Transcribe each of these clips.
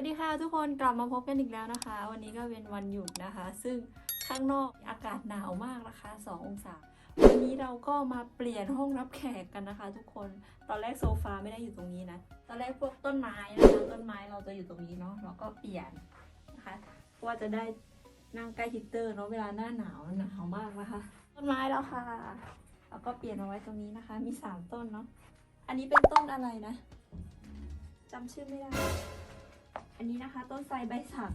สวัสดีค่ะทุกคนกลับมาพบกันอีกแล้วนะคะ วันนี้ก็เป็นวันหยุดนะคะ ซึ่งข้างนอกอากาศหนาวมากนะคะ 2 องศา วันนี้เราก็มาเปลี่ยนห้องรับแขกกันนะคะ ทุกคนตอนแรกโซฟาไม่ได้อยู่ตรงนี้นะ ตอนแรกพวกต้นไม้นะคะต้นไม้เราจะอยู่ตรงนี้เนาะเราก็เปลี่ยนนะคะเพราะว่าจะได้นั่งใกล้ฮีตเตอร์เนาะเวลาหน้าหนาวหนาวมากนะคะ ต้นไม้แล้วค่ะแล้วก็เปลี่ยนเอาไว้ตรงนี้นะคะ มีสามต้นเนาะอันนี้เป็นต้นอะไรนะจำชื่อไม่ได้ อันนี้นะคะ ต้นไทรใบสัก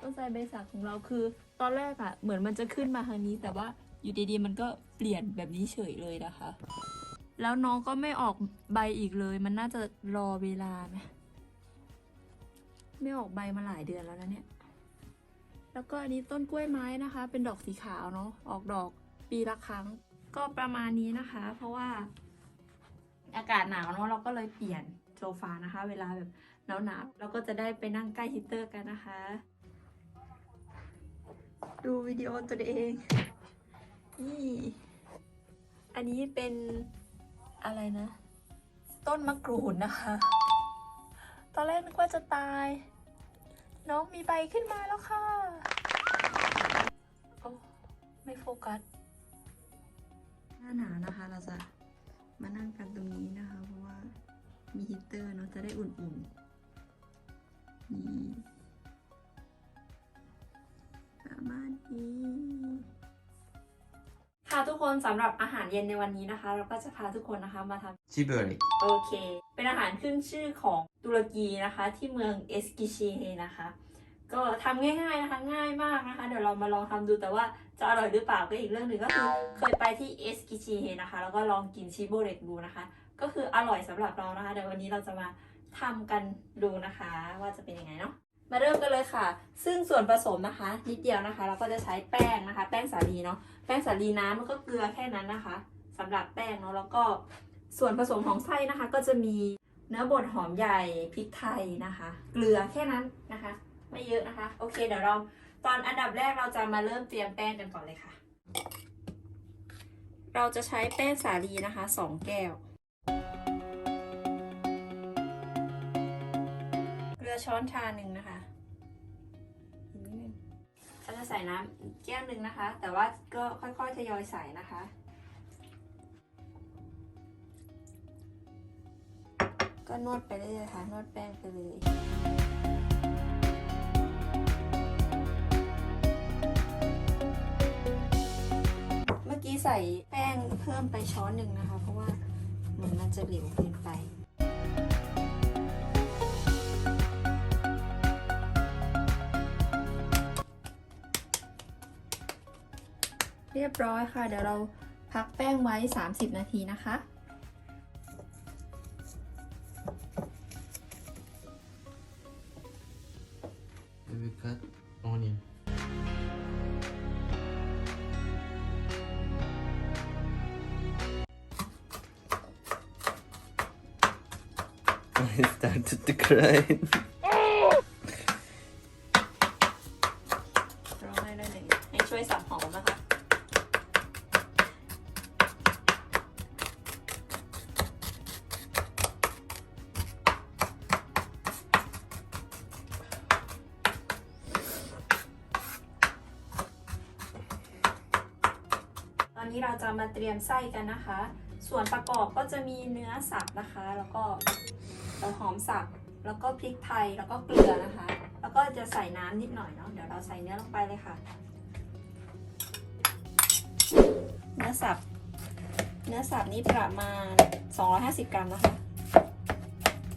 ต้นไทรใบสักของเราคือ ตอนแรกอะ่ะเหมือนมันจะขึ้นมาทางนี้ แต่ว่าอยู่ดีๆมันก็เปลี่ยนแบบนี้เฉยเลยนะคะ แล้วน้องก็ไม่ออกใบอีกเลย มันน่าจะรอเวลาไหมไม่ออกใบมาหลายเดือนแล้วนะเนี่ย แล้วก็อันนี้ต้นกล้วยไม้นะคะ เป็นดอกสีขาวเนาะ ออกดอกปีละครั้ง ก็ประมาณนี้นะคะ เพราะว่าอากาศหนาวเนาะเราก็เลยเปลี่ยน โซฟานะคะ เวลาแบบหนาวหนาวๆเราก็จะได้ไปนั่งใกล้ฮีเตอร์กันนะคะ ดูวิดีโอตัวเองนี่อันนี้เป็นอะไรนะ ต้นมะกรูดนะคะ ตอนแรกนึกว่าจะตาย น้องมีใบขึ้นมาแล้วค่ะโอ้ไม่โฟกัสหน้าหนาวนะคะเราจะมานั่งกันตรงนี้นะคะ เพราะว่า มีฮีตเตอร์เนาะจะได้อุ่นๆนี่ประมาณนี้ค่ะทุกคนสำหรับอาหารเย็นในวันนี้นะคะ เราก็จะพาทุกคนนะคะมาทำชิเบอริโอเค เป็นอาหารขึ้นชื่อของตุรกีนะคะ ที่เมืองเอสกิชีเฮนะคะ ก็ทำง่ายๆนะคะง่ายมากนะคะ เดี๋ยวเรามาลองทำดูแต่ว่าจะอร่อยหรือเปล่าก็อีกเรื่องหนึ่งก็คือเคยไปที่เอสกิชีเฮนะคะ แล้วก็ลองกินชิโบเรกดูนะคะ ก็คืออร่อยสำหรับเรานะคะเดี๋ยววันนี้เราจะมาทำกันดูนะคะ ว่าจะเป็นยังไงเนาะมาเริ่มกันเลยค่ะ ซึ่งส่วนผสมนะคะ นิดเดียวนะคะ เราก็จะใช้แป้งนะคะ แป้งสาลีเนาะแป้งสาลีน้ำมันก็เกลือแค่นั้นนะคะสำหรับแป้งเนาะแล้วก็ส่วนผสมของไส้นะคะ ก็จะมีเนื้อบดหอมใหญ่พริกไทยนะคะ เกลือแค่นั้นนะคะ ไม่เยอะนะคะ โอเค เดี๋ยวเราตอนอันดับแรกเราจะมาเริ่มเตรียมแป้งกันก่อนเลยค่ะ เราจะใช้แป้งสาลีนะคะสองแก้ว ลือช้อนชาหนึ่งนะคะอีกนิดนึงเราจะใส่น้ำอีกแก้วหนึ่งนะคะ แต่ว่าก็ค่อยๆทยอยใส่นะคะก็นวดไปเรื่อยๆค่ะ นวดแป้งไปเลย เมื่อกี้ใส่แป้งเพิ่มไปช้อนหนึ่งนะคะ เพราะว่าเหมือนมันจะเหลวเกินไป รียบร้อยค่ะ เดี๋ยวเราพักแป้งไว้ 30 นาทีนะคะเอวิคัตออนิน I started to cry ร้องไห้ได้เลยให้ช่วยสับหอมนะคะ จะมาเตรียมไส้กันนะคะ ส่วนประกอบก็จะมีเนื้อสับนะคะ แล้วก็หอมสับ แล้วก็พริกไทย แล้วก็เกลือนะคะ แล้วก็จะใส่น้ำนิดหน่อยเนาะ เดี๋ยวเราใส่เนื้อลงไปเลยค่ะ เนื้อสับ เนื้อสับนี้ประมาณ 250 กรัมนะคะ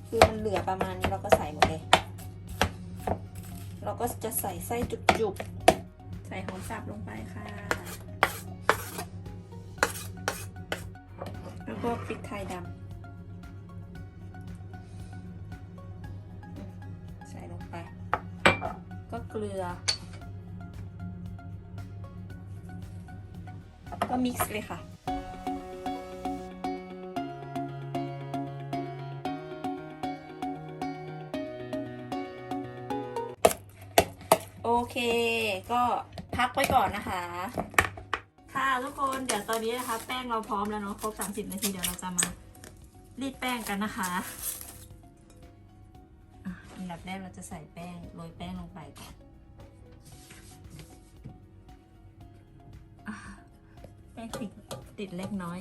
คือมันเหลือประมาณนี้เราก็ใส่หมดเลย เราก็จะใส่ไส้จุกๆ ใส่หอมสับลงไปค่ะ แล้วก็พริกไทยดำใส่ลงไป ก็เกลือ ก็มิกซ์เลยค่ะโอเค ก็พักไว้ก่อนนะคะ ค่ะทุกคนเดี๋ยวตอนนี้นะคะ แป้งเราพร้อมแล้วเนาะครบ30 นาทีเดี๋ยวเราจะมารีดแป้งกันนะคะอะนี่ดับแรกเราจะใส่แป้งโรยแป้งลงไปก่อนแป้งติดติดเล็กน้อย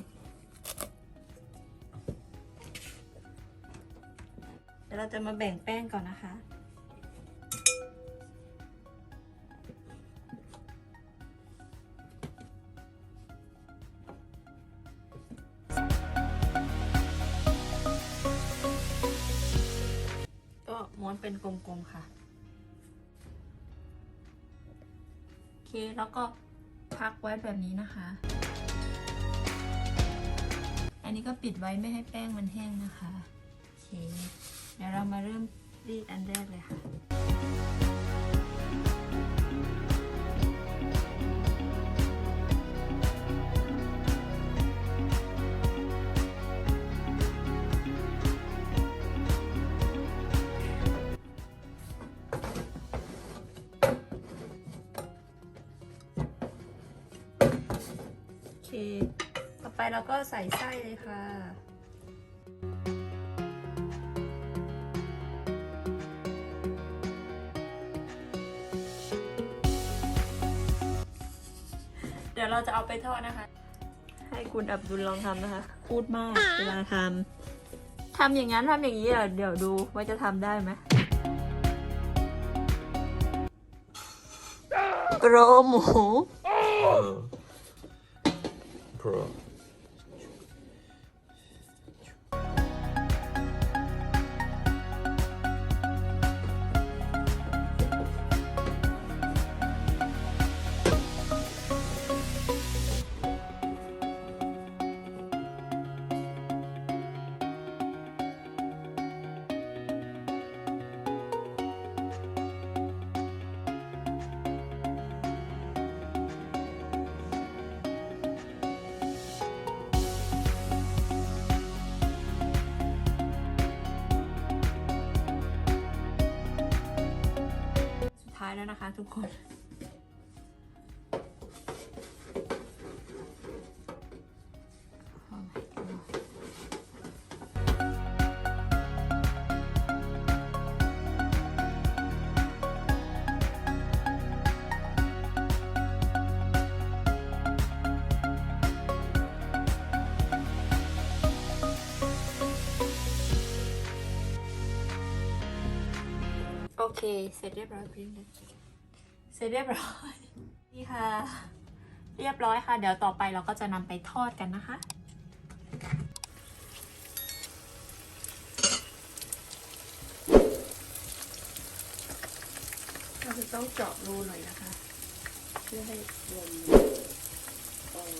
เดี๋ยวเราจะมาแบ่งแป้งก่อนนะคะ ม้วนเป็นกลมๆค่ะ โอเค แล้วก็พักไว้แบบนี้นะคะ อันนี้ก็ปิดไว้ไม่ให้แป้งมันแห้งนะคะ โอเค เดี๋ยวเรามาเริ่มรีดอันแรกเลยค่ะ ต่อไปเราก็ใส่ไส้เลยค่ะ เดี๋ยวเราจะเอาไปทอดนะคะ ให้คุณอับดุลลองทำนะคะ พูดมากเวลาทำทำอย่างนั้นทำอย่างนี้อะเดี๋ยวดูว่าจะทำได้ไหมโปรหมู Pro. นะคะทุกคน โอเค เสร็จเรียบร้อยพริ้งเลย เสร็จเรียบร้อยนี่ค่ะ เรียบร้อยค่ะ เดี๋ยวต่อไปเราก็จะนำไปทอดกันนะคะเราจะต้องเจาะรูหน่อยนะคะ เพื่อให้ลมออก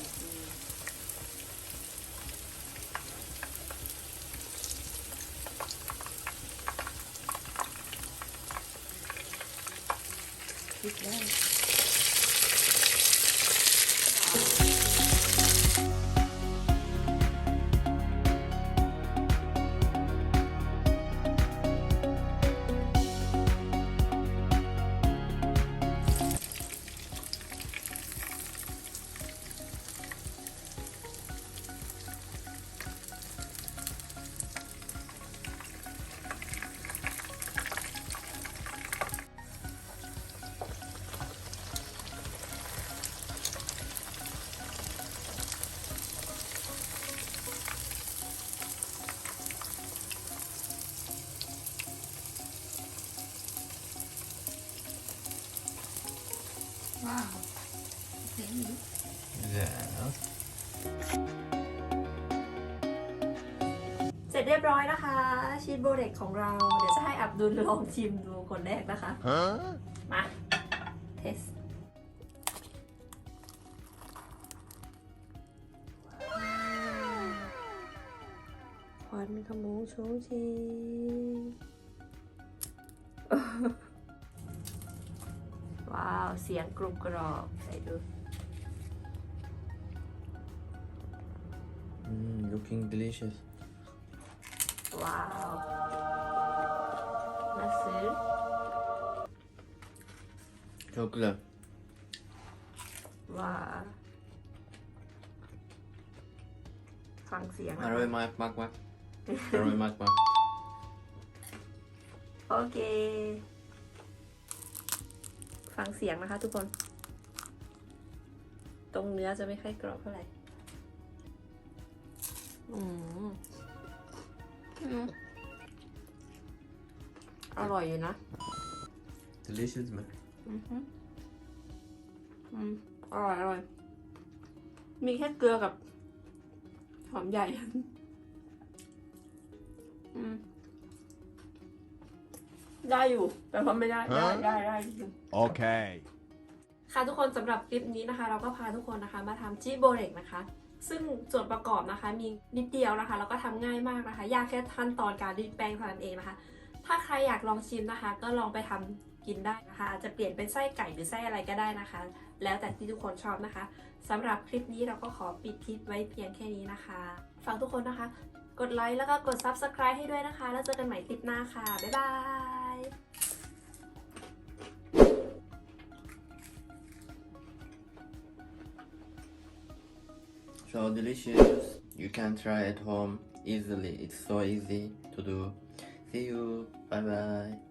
มาปิ ร็จเรียบร้อยนะคะ ชีสโบเด็กของเรา เดี๋ยวจะให้อับดุลลองชิมดูคนแรกนะคะ Huh? มา เทสควันขโมงโชงชิงว้าว เสียงกรุบกรอบ ใส่ดู Mm, looking delicious. ว้าวมาซื้อ Chocolate. ว้าฟังเสียง Aroy mak mak mak. Aroy mak mak. โอเค ฟังเสียงนะคะทุกคน ตรงเนื้อจะไม่ค่อยกรอบเท่าไหร่ อืม อืมอร่อยอยู่นะ Delicious man. อือฮึอืมอร่อยอร่อยมีแค่เกลือกับ หอมใหญ่ อืมได้อยู่ แต่ว่าไม่ได้ ได้ได้ได้จริง Okay. ค่ะทุกคนสำหรับคลิปนี้นะคะ เราก็พาทุกคนนะคะ มาทำจิโบเร็กนะคะ ซึ่งส่วนประกอบนะคะมีนิดเดียวนะคะ แล้วก็ทำง่ายมากนะคะ ยากแค่ขั้นตอนการรีดแป้งเท่านั้นเองนะคะ ถ้าใครอยากลองชิมนะคะ ก็ลองไปทำกินได้นะคะ อาจจะเปลี่ยนเป็นไส้ไก่หรือไส้อะไรก็ได้นะคะ แล้วแต่ที่ทุกคนชอบนะคะสำหรับคลิปนี้เราก็ขอปิดคลิปไว้เพียงแค่นี้นะคะฝากทุกคนนะคะ กดไลค์แล้วก็กด Subscribe ให้ด้วยนะคะ แล้วเจอกันใหม่คลิปหน้าค่ะบ๊ายบาย So delicious. You can try at home easily. It's so easy to do. See you. Bye bye.